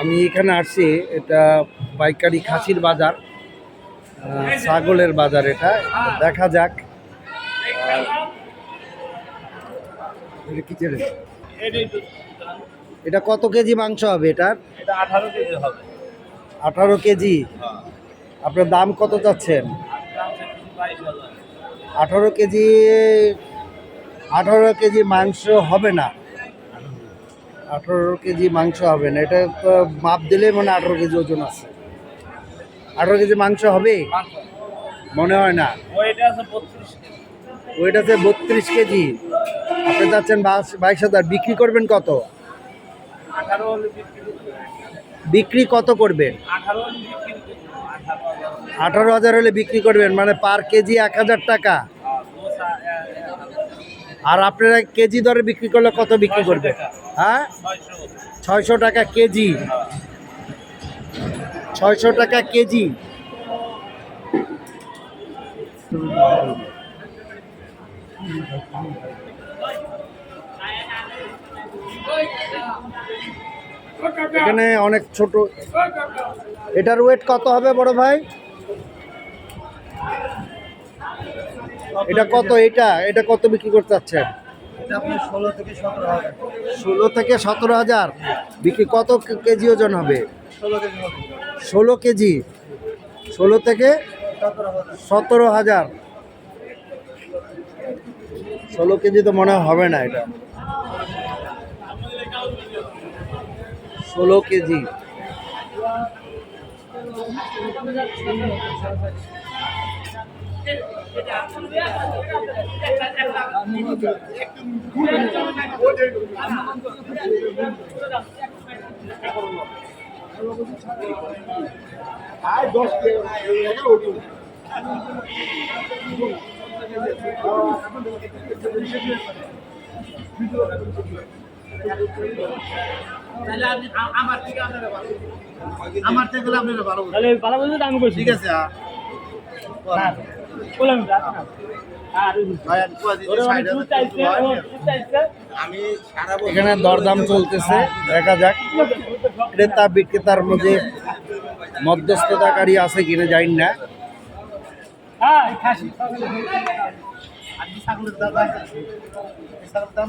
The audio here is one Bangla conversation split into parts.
আমি এখানে আসছি এটা পাইকারি খাসির বাজার ছাগলের বাজার এটা দেখা যাক কি? এটা কত কেজি মাংস হবে এটার? এটা আঠারো কেজি হবে। আঠারো কেজি। আপনার দাম কত চাচ্ছেন? আঠারো কেজি আঠারো কেজি মাংস হবে না। আঠারো কেজি মাংস হবে না। এটা মাপ দিলে মানে আঠারো কেজি ওজন আছে। আঠারো কেজি মাংস হবে? মনে হয় না। ওইটা আছে বত্রিশ কেজি। ওইটাতে বত্রিশ কেজি। আপনি চাচ্ছেন বাইশ- হাজার। বিক্রি করবেন কত? বিক্রি কত করবেন? আঠারো হাজার হলে বিক্রি করবেন মানে পার কেজি এক হাজার টাকা। আর আপনারা কেজি দরে বিক্রি করলে কত বিক্রি করবেন? হ্যাঁ? ছয়শো। ছয়শো টাকা কেজি। ছয়শো টাকা কেজি। এখানে অনেক ছোট। এটার ওয়েট কত হবে বড় ভাই? এটা কত এটা? এটা কত বিক্রি করতে চাচ্ছেন? ষোলো থেকে সতেরো হাজার। বিক্রি কত কেজি ওজন হবে? ষোলো কেজি ষোলো থেকে সতেরো হাজার। ষোলো কেজি তো মনে হবে না এটা। ষোলো কেজি। তাহলে আপনি আমার থেকে আপনারা ভালো আমার থেকে আপনারা ভালো তাহলে ভালো ঠিক আছে মানে হয়। বছর এখানে দরদাম চলতেছে দেখা যাক। ক্রেতা বিক্রেতার মধ্যে মধ্যস্থতাকারী আছে কিনা জানি না। হ্যাঁ দাম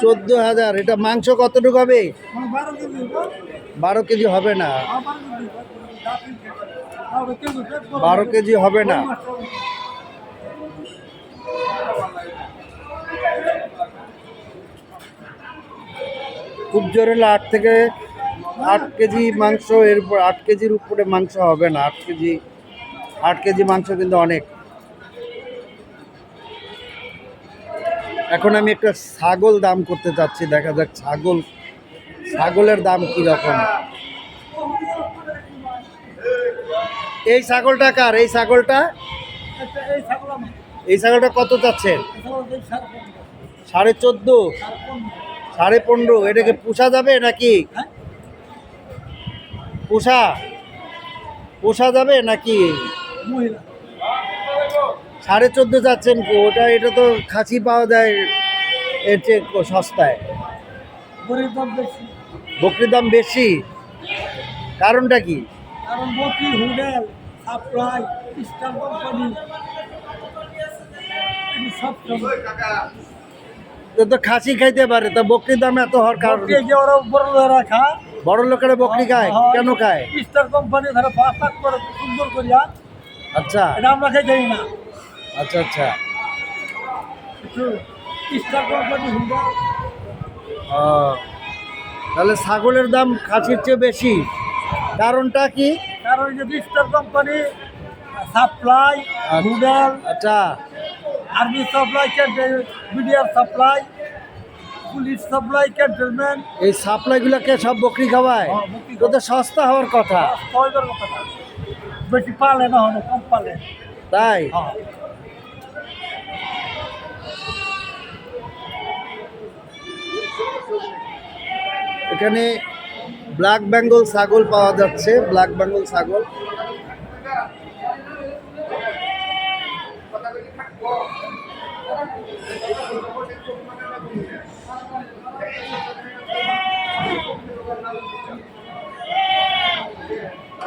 চোদ্দ হাজার। এটা মাংস কতটুকু হবে? বারো কেজি হবে। না। বারো কেজি হবে। না। খুব জোরে হলে আট থেকে আট কেজি মাংস এরপর আট কেজির উপরে মাংস হবে না। আট কেজি আট কেজি মাংস কিন্তু অনেক। এখন আমি একটা ছাগল দাম করতে চাচ্ছি দেখা যাক ছাগল, ছাগলের দাম কি রকম এই ছাগলটা কার? এই ছাগলটা? এই ছাগলটা কত চাচ্ছেন সাড়ে চোদ্দ? সাড়ে পনেরো? এটাকে পোষা যাবে নাকি? পোষা? পোষা যাবে নাকি? সাড়ে চোদ্দ যাচ্ছেন কি? ওটা এটা তো খাসি পাওয়া যায় এর চেয়ে সস্তায়। বকরির দাম বেশি? কারণটা কি? কারণ বকি হুডেল সাপ্লাই স্টার কোম্পানি। সব তো খাসি খাইতে পারে তা বকরির দাম এত হওয়ার কারণ? ওরা বড় লোকেরা বকরি খায় কেন খায়? স্টার কোম্পানি ধরো পাঁচ করে সুন্দর করিয়া আচ্ছা। এটা আমরা খাই জানি না। আচ্ছা আচ্ছা। তাহলে ছাগলের দাম খাসির চেয়ে বেশি। কারণটা কি? কারণ যে কোম্পানি সাপ্লাই আচ্ছা আর্মি সাপ্লাই মিডিয়ার সাপ্লাই পুলিশ সাপ্লাই ক্যান্টনমেন্ট এই সাপ্লাইগুলোকে সব বকরি খাওয়ায়? হ্যাঁ, সস্তা হওয়ার কথা। না। বেশি পালে না হলে কম পালে। তাই? এখানে ব্ল্যাক বেঙ্গল ছাগল পাওয়া যাচ্ছে, ব্ল্যাক বেঙ্গল ছাগল।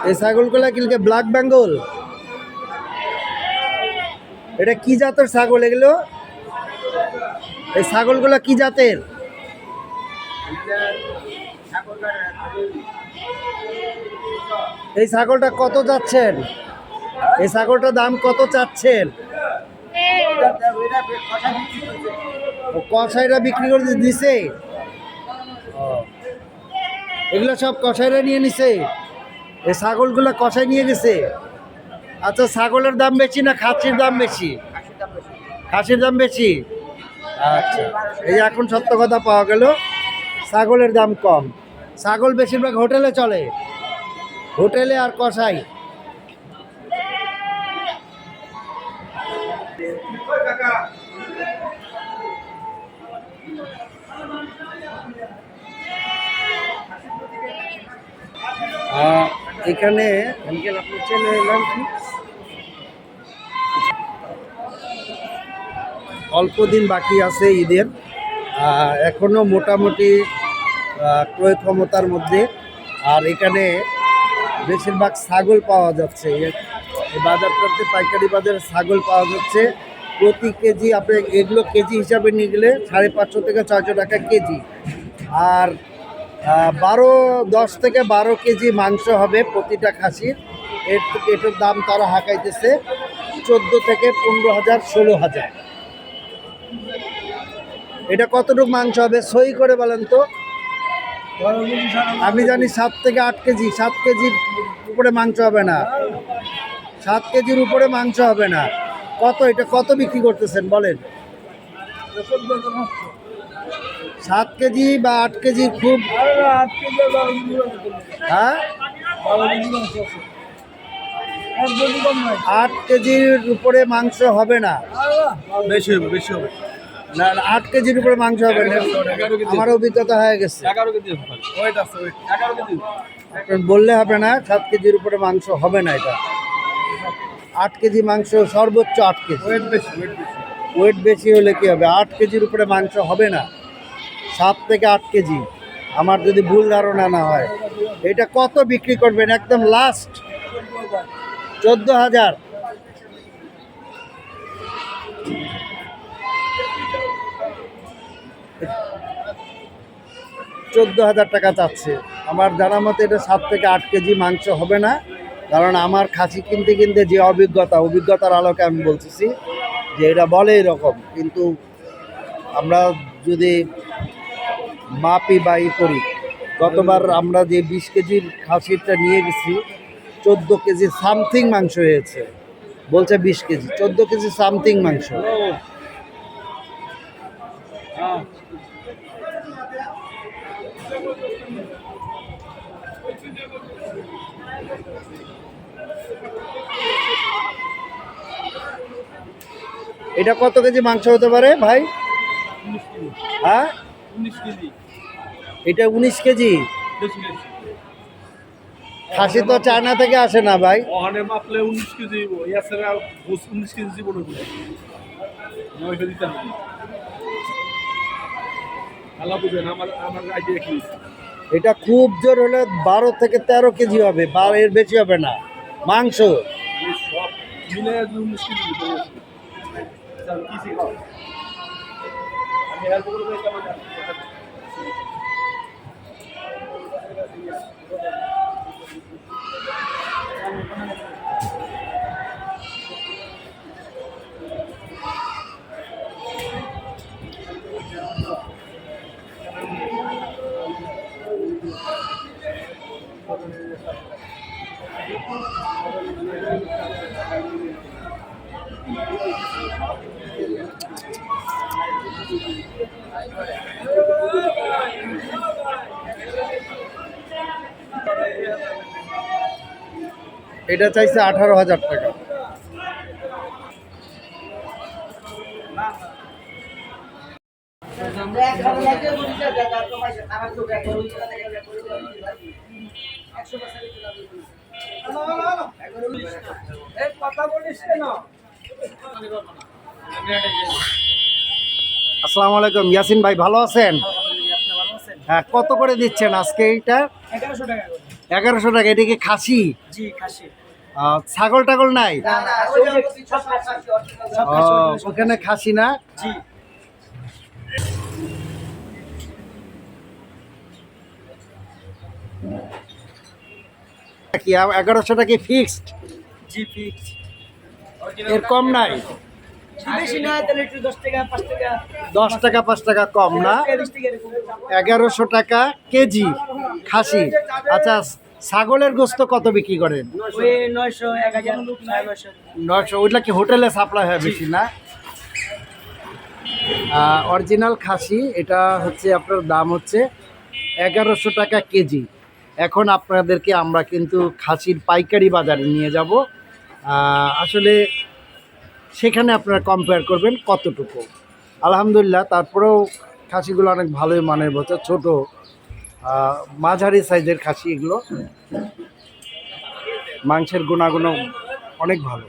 এই ছাগলগুলা কিলকে ব্ল্যাক বেঙ্গল? এটা কি জাতের ছাগল এগুলো? এই ছাগলগুলা কি জাতের? এই ছাগলটা কত যাচ্ছেন? এই ছাগলটার দাম কত চাচ্ছেন? ও, কসাইরা বিক্রি করে দিছে? এগুলো সব কসাইরা নিয়ে নিছে? এই ছাগলগুলো কষাই নিয়ে গেছে? আচ্ছা ছাগলের দাম বেশি না খাসির দাম বেশি? খাসির দাম বেশি? আচ্ছা এই এখন সত্য কথা পাওয়া গেল। ছাগলের দাম কম। ছাগল বেশিরভাগ হোটেলে চলে। হোটেলে আর কষাই এখানে অল্প দিন বাকি আছে ঈদের। এখনও মোটামুটি ক্রয় ক্ষমতার মধ্যে। আর এখানে বেশিরভাগ ছাগল পাওয়া যাচ্ছে। এই বাজারটাতে পাইকারি বাজারে ছাগল পাওয়া যাচ্ছে। প্রতি কেজি আপনি এগুলো কেজি হিসাবে নিয়ে গেলে সাড়ে পাঁচশো থেকে ছয়শো টাকা কেজি। আর বারো, দশ থেকে বারো কেজি মাংস হবে প্রতিটা খাসির। এর এটার দাম তারা হাঁকাইতেছে চোদ্দ থেকে পনেরো হাজার, ষোলো হাজার। এটা কতটুকু মাংস হবে? সই করে বলেন তো। আমি জানি সাত থেকে আট কেজি, সাত কেজির উপরে মাংস হবে না। সাত কেজির উপরে মাংস হবে না। কত এটা কত বিক্রি করতেছেন, বলেন? সাত কেজি বা আট কেজি খুব হ্যাঁ? আট কেজির উপরে মাংস হবে না। বেশি হবে বেশি হবে। না না, আট কেজির উপরে মাংস হবে না। আমার অভিজ্ঞতা হয়ে গেছে। বললে হবে না সাত কেজির উপরে মাংস হবে না এটা। আট কেজি মাংস সর্বোচ্চ আট কেজি। ওয়েট বেশি ওয়েট বেশি। হলে কি হবে? আট কেজির উপরে মাংস হবে না। সাত থেকে আট কেজি। আমার যদি ভুল ধারণা না হয়। এটা কত বিক্রি করবেন? একদম লাস্ট চোদ্দ হাজার। চোদ্দ হাজার টাকা চাচ্ছে। আমার জানা মতে এটা সাত থেকে আট কেজি মাংস হবে না, কারণ আমার খাসি কিনতে কিনতে যে অভিজ্ঞতা, অভিজ্ঞতার আলোকে আমি বলতেছি যে এটা বলে এরকম। কিন্তু আমরা যদি মাপি বা ই করি, গতবার আমরা যে বিশ কেজির খাসিরটা নিয়ে গেছি, চোদ্দ কেজি সামথিং মাংস হয়েছে। বলছে বিশ কেজি, চোদ্দ কেজি সামথিং মাংস। এটা কত কেজি মাংস হতে পারে ভাই? হ্যাঁ? এটা উনিশ কেজি? খাসি তো চায়না থেকে আসে না ভাই। ওখানে মাপলে উনিশ কেজি ইয়াসের উনিশ কেজি জীবনে নয় দিতে হবে আল্লাহ বুঝেন আমার আমার আইডিয়া কি? এটা খুব জোর হলে বারো থেকে তেরো কেজি হবে বারো এর বেশি হবে না। মাংস। সব মিলে উনিশ কেজি দিতে হবে কি শিখাও আমি হেল্প করব এটা এটা চাইছে আঠারো হাজার টাকা। আসসালামু আলাইকুম ইয়াসিন ভাই ভালো আছেন? হ্যাঁ কত করে দিচ্ছেন আজকে এইটা? এগারোশো টাকা করে। এগারোশো টাকা এটা কি খাসি? ছাগল টাগল নাই? ওখানে খাসি না? জি। কি এগারোশো টাকা ফিক্সড জি ফিক্স এর কম নাই? দশ টাকা পাঁচ টাকা। কম না? এরকম। এগারোশো টাকা কেজি খাসি। আচ্ছা ছাগলের গোস্ত কত বিক্রি করেন? নয়শো ওইটা কি হোটেলে সাপ্লাই হয় বেশি না? অরিজিনাল খাসি এটা হচ্ছে আপনার দাম হচ্ছে এগারোশো টাকা কেজি। এখন আপনাদেরকে আমরা কিন্তু খাসির পাইকারি বাজারে নিয়ে যাব। আসলে সেখানে আপনারা কম্পেয়ার করবেন কতটুকু। আলহামদুলিল্লাহ, তারপরেও খাসিগুলো অনেক ভালোই মানের বছর ছোটো। মাঝারি সাইজের খাসি এগুলো। মাংসের গুণাগুণ অনেক ভালো।